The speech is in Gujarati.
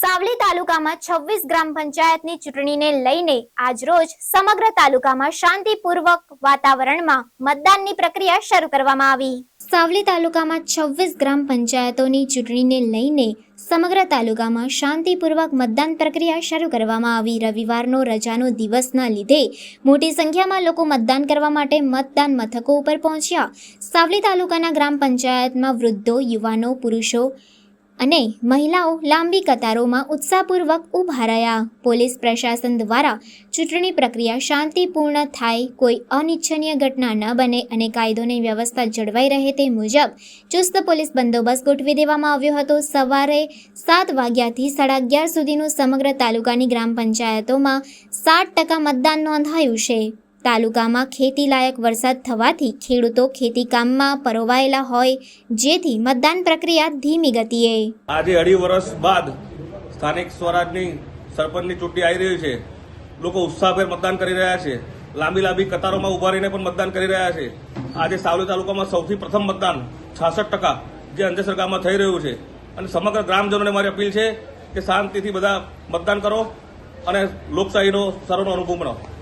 સાવલી તાલુકામાં છવ્વીસ ગ્રામ પંચાયતની ચૂંટણીને લઈને આજરોજ સમગ્ર તાલુકામાં શાંતિપૂર્વક વાતાવરણમાં મતદાનની પ્રક્રિયા શરૂ કરવામાં આવી. સાવલી તાલુકામાં છવ્વીસ ગ્રામ પંચાયતોની ચૂંટણીને લઈને સમગ્ર તાલુકામાં શાંતિપૂર્વક મતદાન પ્રક્રિયા શરૂ કરવામાં આવી. રવિવારનો રજાનો દિવસના લીધે મોટી સંખ્યામાં લોકો મતદાન કરવા માટે મતદાન મથકો ઉપર પહોંચ્યા. સાવલી તાલુકાના ગ્રામ પંચાયતમાં વૃદ્ધો, યુવાનો, પુરુષો અને મહિલાઓ લાંબી કતારોમાં ઉત્સાહપૂર્વક ઊભા રહ્યા. પોલીસ પ્રશાસન દ્વારા ચૂંટણી પ્રક્રિયા શાંતિપૂર્ણ થાય, કોઈ અનિચ્છનીય ઘટના ન બને અને કાયદોની વ્યવસ્થા જળવાઈ રહે તે મુજબ ચુસ્ત પોલીસ બંદોબસ્ત ગોઠવી દેવામાં આવ્યો હતો. સવારે સાત વાગ્યાથી સાડા અગિયાર સુધીનું સમગ્ર તાલુકાની ગ્રામ પંચાયતોમાં સાત ટકા મતદાન નોંધાયું છે. તાલુકામાં ખેતી લાયક વરસાદ થવાથી ખેડૂતો ખેતીકામમાં પરોવાયેલા હોય, જેથી મતદાન પ્રક્રિયા ધીમી ગતિએ. આજે અઢી વર્ષ બાદ સ્થાનિક સ્વરાજની સરપંચની ચૂંટણી આવી રહી છે. લોકો ઉત્સાહભેર મતદાન કરી રહ્યા છે. લાંબી લાંબી કતારોમાં ઊભા રહીને પણ મતદાન કરી રહ્યા છે. આજે સાવલી તાલુકામાં સૌથી પ્રથમ મતદાન છાસઠ ટકા જે અંજેસર ગામમાં થઈ રહ્યું છે. અને સમગ્ર ગ્રામજનોને મારી અપીલ છે કે શાંતિથી બધા મતદાન કરો અને લોકશાહીનો સારો અનુભવ બનાવો.